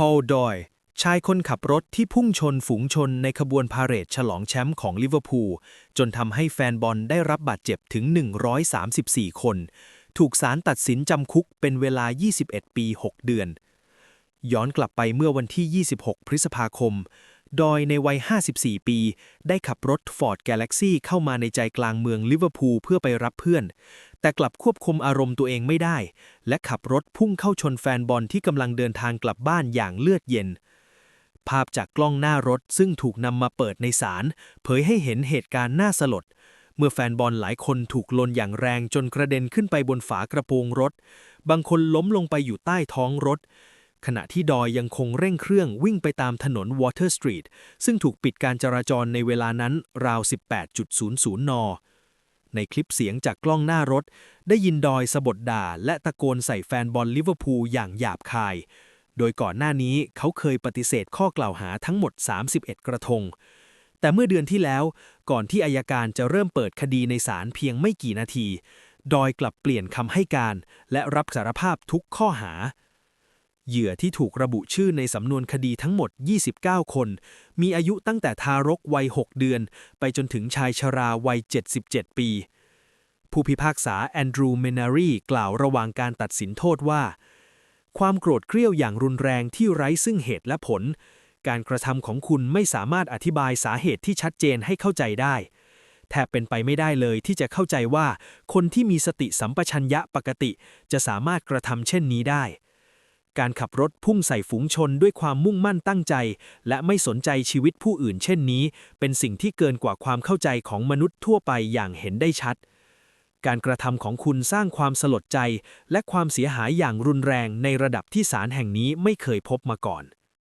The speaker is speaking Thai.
พอลดอย ชายคนขับรถที่พุ่งชนฝูงชนในขบวนพาเหรดฉลองแชมป์ของลิเวอร์พูล จนทำให้แฟนบอลได้รับบาดเจ็บถึง 134 คน ถูกศาลตัดสินจำคุกเป็นเวลา 21 ปี 6 เดือน ย้อนกลับไปเมื่อวันที่ 26 พฤษภาคมดอยในวัย 54 ปี ได้ขับรถ Ford Galaxy เข้ามาในใจกลางเมืองลิเวอร์พูลเพื่อไปรับเพื่อน แต่กลับควบคุมอารมณ์ตัวเองไม่ได้ และขับรถพุ่งเข้าชนแฟนบอลที่กำลังเดินทางกลับบ้านอย่างเลือดเย็น ภาพจากกล้องหน้ารถซึ่งถูกนำมาเปิดในศาลเผยให้เห็นเหตุการณ์น่าสลด เมื่อแฟนบอลหลายคนถูกลนอย่างแรงจนกระเด็นขึ้นไปบนฝากระโปรงรถ บางคนล้มลงไปอยู่ใต้ท้องรถขณะที่ดอยยังคงเร่งเครื่องวิ่งไปตามถนน Water Street ซึ่งถูกปิดการจราจรในเวลานั้นราว 18.00 น ในคลิปเสียงจากกล้องหน้ารถ ได้ยินดอยสะบดด่า และตะโกนใส่แฟนบอลลิเวอร์พูลอย่างหยาบคาย โดยก่อนหน้านี้เขาเคยปฏิเสธข้อกล่าวหาทั้งหมด 31 กระทง แต่เมื่อเดือนที่แล้ว ก่อนที่อายการจะเริ่มเปิดคดีในศาลเพียงไม่กี่นาที ดอยกลับเปลี่ยนคำให้การ และรับสารภาพทุกข้อหา เหยื่อที่ถูกระบุชื่อในสำนวนคดีทั้งหมด 29 คน มีอายุตั้งแต่ทารกวัย 6 เดือน ไปจนถึงชายชราวัย 77 ปี ผู้พิพากษาแอนดรูว์เมนารีกล่าวระหว่างการตัดสินโทษว่า ความโกรธเกรี้ยวอย่างรุนแรงที่ไร้ซึ่งเหตุและผล การกระทำของคุณไม่สามารถอธิบายสาเหตุที่ชัดเจนให้เข้าใจได้แทบเป็นไปไม่ได้เลยที่จะเข้าใจว่า คนที่มีสติสัมปชัญญะปกติ จะสามารถกระทำเช่นนี้ได้ การขับรถพุ่งใส่ฝูงชนด้วยความมุ่งมั่นตั้งใจ และไม่สนใจชีวิตผู้อื่นเช่นนี้ เป็นสิ่งที่เกินกว่าความเข้าใจของมนุษย์ทั่วไปอย่างเห็นได้ชัด การกระทำของคุณสร้างความสลดใจ และความเสียหายอย่างรุนแรงในระดับที่ศาลแห่งนี้ไม่เคยพบมาก่อน